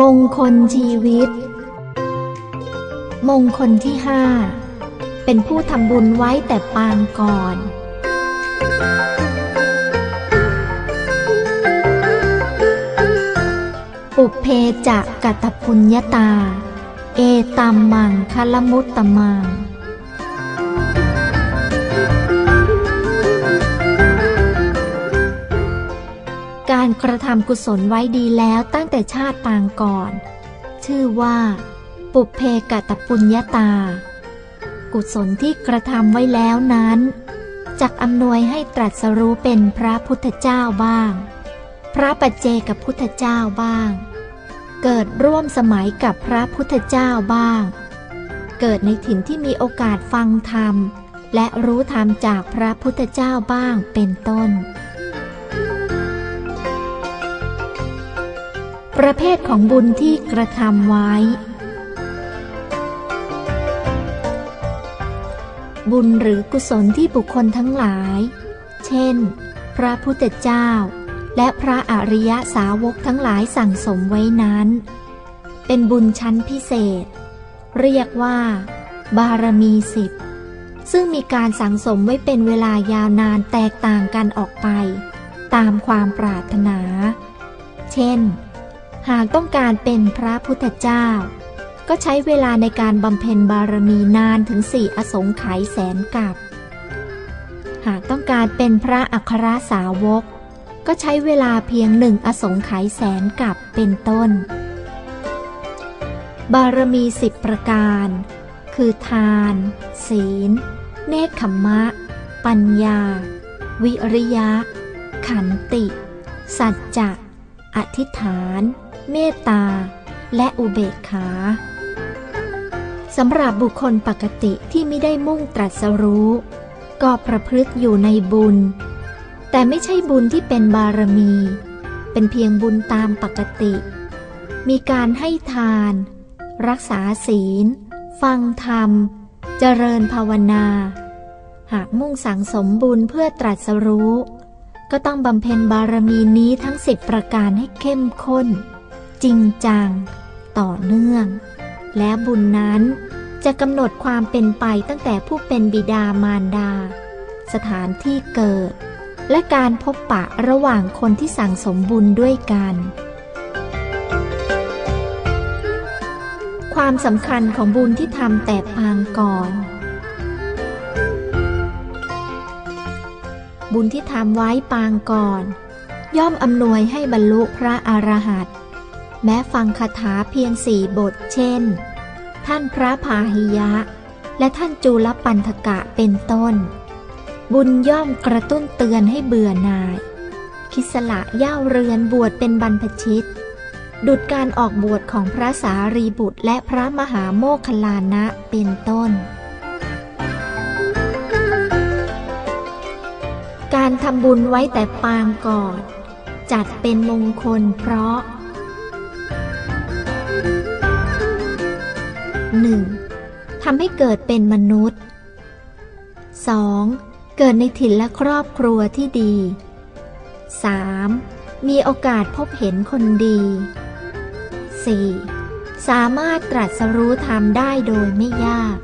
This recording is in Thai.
มงคลชีวิต มงคลที่ห้าเป็นผู้ทำบุญไว้แต่ปางก่อน ปุเพจะกะตพุญญาตา เอตัมมังคลมุตตมัง การกระทำกุศลไว้ดีแล้วตั้งแต่ชาติปางก่อน ชื่อว่า ปุเพกะตปุญญาตา กุศลที่กระทำไว้แล้วนั้นจักอำนวยให้ตรัสรู้เป็นพระพุทธเจ้าบ้าง พระปัจเจกับพุทธเจ้าบ้าง เกิดร่วมสมัยกับพระพุทธเจ้าบ้าง เกิดในถิ่นที่มีโอกาสฟังธรรม และรู้ธรรมจากพระพุทธเจ้าบ้างเป็นต้น ประเภทของบุญที่กระทำไว้ บุญหรือกุศลที่บุคคลทั้งหลาย เช่น พระพุทธเจ้า และพระอริยสาวกทั้งหลายสั่งสมไว้นั้น เป็นบุญชั้นพิเศษ เรียกว่า บารมีสิบ ซึ่งมีการสั่งสมไว้เป็นเวลายาวนานแตกต่างกันออกไป ตามความปรารถนา เช่น หากต้องการเป็นพระพุทธเจ้า ก็ใช้เวลาในการบำเพ็ญบารมีนานถึงสี่อสงไขยแสนกับ หากต้องการเป็นพระอัครสาวก ก็ใช้เวลาเพียงหนึ่งอสงไขยแสนกับเป็นต้น บารมีสิบประการ คือทาน ศีล เนคขมมะ ปัญญา วิริยะ ขันติ สัจจะอธิษฐาน เมตตา และอุเบกขาสำหรับบุคคลปกติที่ไม่ได้มุ่งตรัสรู้ ก็ประพฤติอยู่ในบุญ แต่ไม่ใช่บุญที่เป็นบารมี เป็นเพียงบุญตามปกติ มีการให้ทาน รักษาศีล ฟังธรรม เจริญภาวนา หากมุ่งสั่งสมบุญเพื่อตรัสรู้ ก็ต้องบำเพ็ญบารมีนี้ทั้งสิบประการให้เข้มข้น จริงจัง ต่อเนื่อง และบุญนั้นจะกำหนดความเป็นไปตั้งแต่ผู้เป็นบิดามารดา สถานที่เกิด และการพบปะระหว่างคนที่สั่งสมบุญด้วยกัน ความสำคัญของบุญที่ทำแต่ปางก่อน บุญที่ทำไว้ปางก่อน ย่อมอำนวยให้บรรลุพระอรหันต์ แม้ฟังคาถาเพียงสี่บทเช่น ท่านพระพาหิยะ และท่านจูลปันธกะเป็นต้น บุญย่อมกระตุ้นเตือนให้เบื่อหน่าย คิสละย่าเรือนบวชเป็นบรรพชิต ดุดการออกบวชของพระสารีบุตรและพระมหาโมคคลานะเป็นต้น การทำบุญไว้แต่ปางก่อน จัดเป็นมงคลเพราะ หนึ่งทำให้เกิดเป็นมนุษย์ 2. เกิดในถิ่นและครอบครัวที่ดี 3. มีโอกาสพบเห็นคนดี 4. สามารถตรัสรู้ธรรมได้โดยไม่ยาก